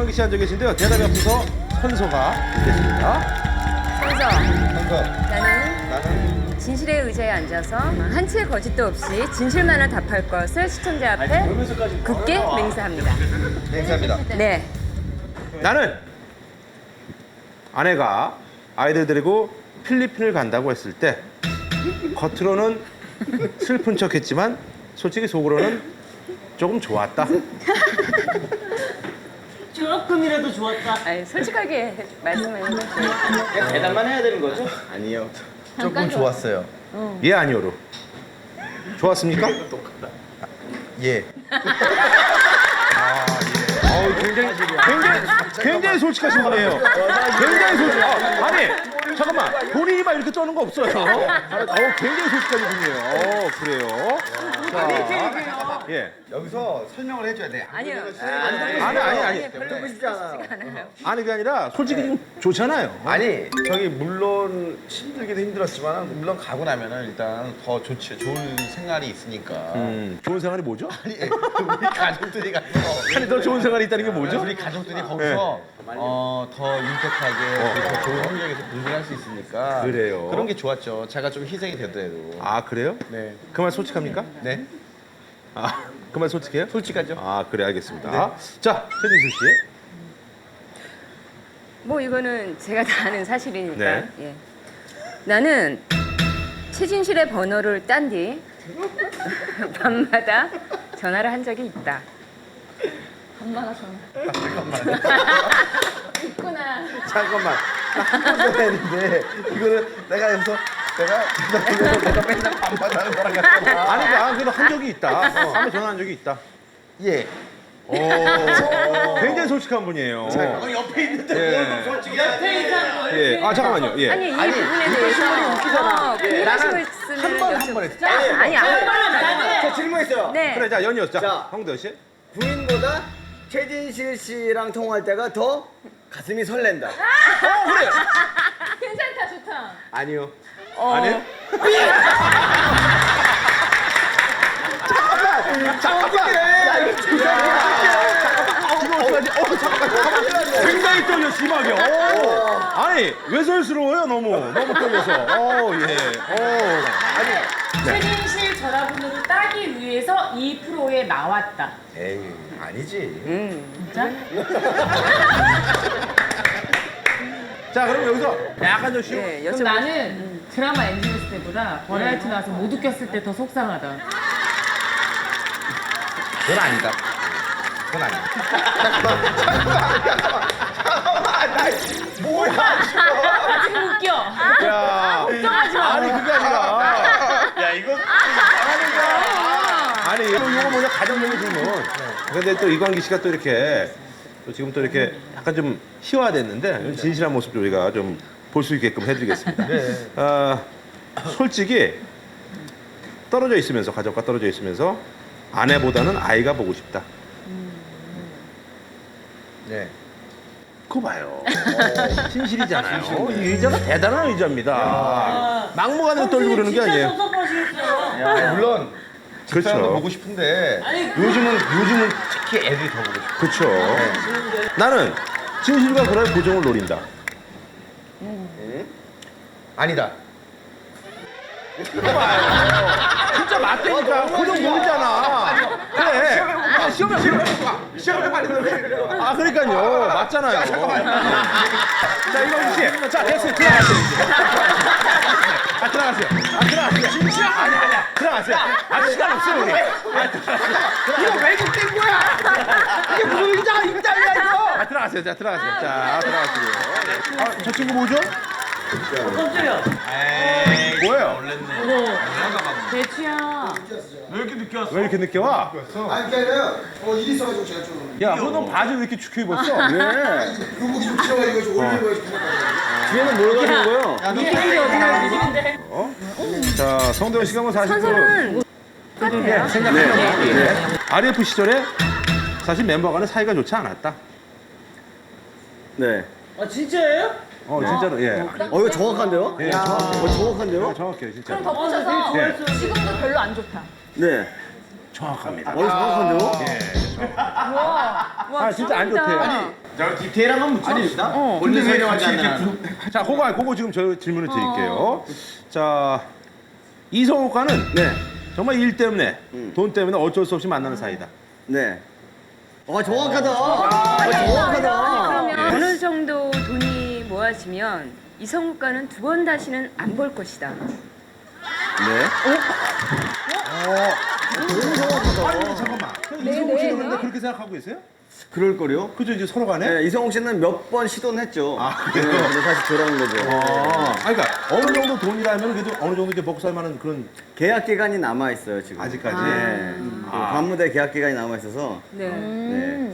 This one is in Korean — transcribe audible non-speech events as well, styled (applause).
이광기 씨 앉아 계신데요. 대답이 앞서서 선서가 있겠습니다. 선서, 선거 나는 나는 진실의 의자에 앉아서 한치의 거짓도 없이 진실만을 답할 것을 시청자 앞에 굳게 맹세합니다. 행사합니다. 네. 나는 아내가 아이들 데리고 필리핀을 간다고 했을 때 겉으로는 슬픈 척했지만 솔직히 속으로는 조금 좋았다. (laughs) 조금이라도 좋았다. 아니, 솔직하게 말씀해 주세요. 그냥 대답만 해야 되는 거죠? 아니요. 조금 좋았어요. 예 아니오로. 좋았습니까? 예. 어우, 굉장히, 굉장히, 굉장히 솔직하신 분이에요. 굉장히 솔직. 아, 아니, 잠깐만. 본인이 막 이렇게 떠는 거 없어요. 어우, 굉장히 솔직하신 분이에요. 어, 그래요. 자, 예. 여기서 설명을 해줘야 돼. 아니요. 아니, 아니, 아니. 별로 싶지 않아요. 않아요. 아니, 그게 아니라 솔직히 지금 좋잖아요. 아니 저기 물론 힘들기도 힘들었지만 물론 가고 나면은 일단 더 좋지 좋은 생활이 있으니까. 음, 좋은 생활이 뭐죠? (laughs) 아니 우리 가족들이 가서 아니, 더 좋은 생활이 있다는 게 뭐죠? 우리 가족들이 거기서 어, 더 윤택하게 더 좋은 환경에서 공부를 할수 있으니까 그래요. 그런 게 좋았죠. 제가 좀 희생이 되더라도. 아, 그래요? 네. 그 말 솔직합니까? 네. 아, 그 말 솔직해요? 솔직하죠. 아, 그래, 알겠습니다. 자, 최진수 씨. 뭐 이거는 제가 다 아는 사실이니까. 네. 예. 나는 최진실의 번호를 딴 뒤 (laughs) 밤마다 전화를 한 적이 있다. 밤마다 전화. 잠깐만. 있구나. 잠깐만. 한번 했는데 이거는 내가 여기서 내가 내가 맨날 반반하는 거랑 같잖아. 아니, 나 그래도 한 적이 있다. 어, 한번 전화한 적이 있다. 예. 오, 굉장히 솔직한 분이에요. 옆에 있는데 예. 옆에 있는 거. 예. 아, 잠깐만요. 예. 아니 이 아니, 부분에 이거 대해서 신문이 웃기잖아. 어, 예. 나는 한 번 한번 했어. 아니 안 자, 질문했어요. 네. 그래, 자, 연이었. 자, 자. 황대호 씨. 부인보다 최진실 씨랑 통화할 때가 더 가슴이 설렌다. (laughs) 괜찮다 좋다. 아니요. 어. 아니에요? 잠깐만. 야 이거 진짜 이거 어떡하지? 어, 잠깐만, 잠깐만. 굉장히 떨려, 심하게. 오. 아니, 외설스러워요, 너무. 너무 떨려서. 어, 예. 어. 최진실 전화번호를 따기 위해서 이 프로에 나왔다. 에이 아니지. 음. 진짜? 자, 그럼 여기서 약간 좀 쉬워. 예, 그럼 여쭤 나는 드라마 엔진했을 때보다 버라이어티 나와서 못 웃겼을 때 더 속상하다. 그건 아니다. 그건 아니다. 잠깐만 잠깐만 잠깐만. 나 뭐야 아, 지금 웃겨. 야. 걱정하지 마. 아니, 그게 아니라. 야 이거 아니, 이거 이거 뭐냐, 가정적인 질문. 근데 또 이광기 씨가 또 이렇게 또 지금 또 이렇게 약간 좀 희화됐는데 진실한 모습 우리가 좀 볼 수 있게끔 해드리겠습니다. 아, 솔직히 떨어져 있으면서 가족과 떨어져 있으면서 아내보다는 아이가 보고 싶다. 네. 그거 봐요. 진실이잖아요. 이 의자가 대단한 의자입니다. 막무가내로 떨고 그러는 게 아니에요. 섭섭하시겠어요. 야, 물론 그렇죠. 집사람도 보고 싶은데 아니, 요즘은 요즘은 특히 애들이 더 보고 싶어. 그렇죠. 나는 진실과 그럴 고정을 노린다. 아니다. 진짜 맞다니까. 고정 모르잖아. 그래. 아, 시험에 시험에 시험에 빨리 들어. 아 그러니까요. 맞잖아요. 자 이광수 씨. 자 됐어요. 들어가세요. 이제. 아 들어가세요. 아 들어가세요. 진짜 아니 아니야. 들어가세요. 아 시간 없어요 우리. 아 들어가세요. 이거 왜 죽된 거야? 이게 무슨 의자가 의자야 이거? 아 들어가세요. 자 들어가세요. 자 들어가시고요. 아 저 친구 뭐죠? 깜짝이야. 뭐예요? 대추야. 왜 이렇게 늦게 와? 아니 그게 아니라 어 일이 있어가지고 제가 좀 야, 너너 바지 왜 이렇게 축해 입었어? 왜? 교복이 좀 필요해가지고 좀 올리고 뒤에는 뭘 가지는 거예요? 이게 어디가 미진인데? 자, 성대현 씨가 뭐 사실 그 선서는 똑같아요. 생각해요. 네. RF 시절에 사실 멤버 간의 사이가 좋지 않았다. 네. 아 진짜예요? 어, 진짜로, 예. 어 이거 정확한데요? 예, 정확, 어 정확한데요? 정확해요, 진짜. 덮으셔서 예. 지금도 별로 안 좋다. 네. 정확합니다. 어 정확한데요? 예. 와, 아, 진짜 안. 좋대요. 아니 자, 디테일한 건 묻지 맙시다. 근데 왜 같이 이렇게 자, 그거 그거 지금 저 질문을 드릴게요. 자, 이성욱과는 네. 정말 일 때문에 돈 때문에 어쩔 수 없이 만나는 사이다. 네. 어, 정확하다. 어, 정확하다. 그러면 어느 정도 돈이 모아지면 이성욱과는 두 번 다시는 안 볼 것이다. 네. 아니 잠깐만. 이성욱 씨도 그런데 그렇게 생각하고 계세요? 그럴 거요. 그죠 이제 서로 간에. 네, 이성욱 씨는 몇 번 시도는 했죠. 아, 네, 그래요? 근데 다시 돌아온 거죠. 아, 아니, 그러니까 어느 정도 돈이라면 그래도 어느 정도 이렇게 먹고 살 만한 그런 계약 기간이 남아 있어요 지금. 아직까지. 네. 그 관무대 계약 기간이 남아 있어서. 네. 네.